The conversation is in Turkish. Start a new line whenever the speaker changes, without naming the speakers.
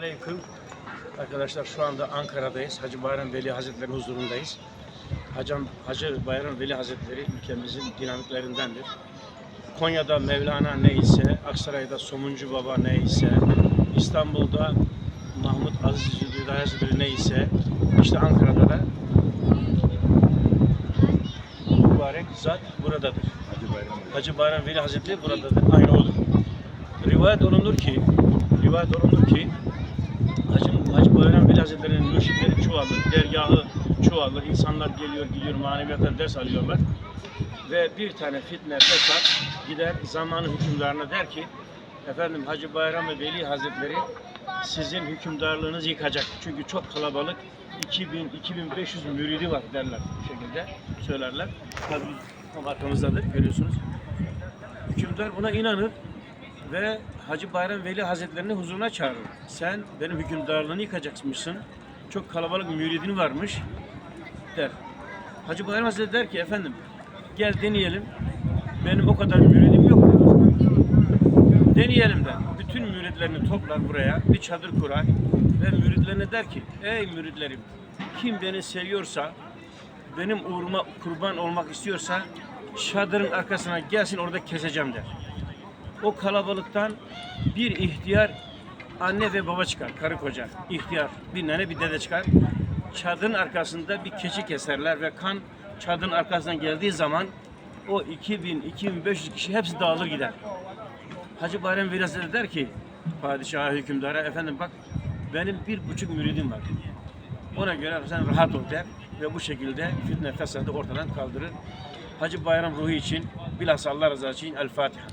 Aleyküm. Arkadaşlar şu anda Ankara'dayız. Hacı Bayram Veli Hazretleri huzurundayız. Hacı, Hacı Bayram Veli Hazretleri ülkemizin dinamiklerindendir. Konya'da Mevlana neyse, Aksaray'da Somuncu Baba neyse, İstanbul'da Mahmut Aziz Zübeyir Hazretleri neyse, işte Ankara'da da mübarek zat buradadır.
Hacı Bayram.
Hacı Bayram Veli Hazretleri buradadır. Aynı odur. Rivayet olunur ki, rivayet olunur ki Hacı, Hacı Bayram Veli Hazretleri'nin mürşitleri çoğalır, dergahı çoğalır, insanlar geliyor gidiyor, maneviyattan ders alıyorlar. Ve bir tane fitne, fesat gider zamanı hükümdarına der ki, efendim Hacı Bayram ve Veli Hazretleri sizin hükümdarlığınızı yıkacak. Çünkü çok kalabalık, 2000-2500 müridi var derler bu şekilde söylerler. Tabii arkamızdadır görüyorsunuz. Hükümdar buna inanır ve Hacı Bayram Veli Hazretlerini huzuruna çağırır. Sen benim hükümdarlığını yıkacakmışsın. Çok kalabalık müridin varmış der. Hacı Bayram Hazretleri der ki efendim gel deneyelim. Benim o kadar müridim yok. Deneyelim der. Bütün müritlerini toplar buraya. Bir çadır kurar ve müritlerine der ki ey müritlerim kim beni seviyorsa benim uğruma kurban olmak istiyorsa çadırın arkasına gelsin orada keseceğim der. O kalabalıktan bir ihtiyar anne ve baba çıkar, karı koca, ihtiyar, bir nene bir dede çıkar. Çadırın arkasında bir keçi keserler ve kan çadırın arkasından geldiği zaman o 2000-2500 kişi hepsi dağılır gider. Hacı Bayram Veli Hazretleri der ki padişaha hükümdara efendim bak benim bir buçuk müridim var. Ona göre sen rahat ol der ve bu şekilde fitne fesadı ortadan kaldırır. Hacı Bayram ruhu için bilhassa Allah rızası için El Fatiha.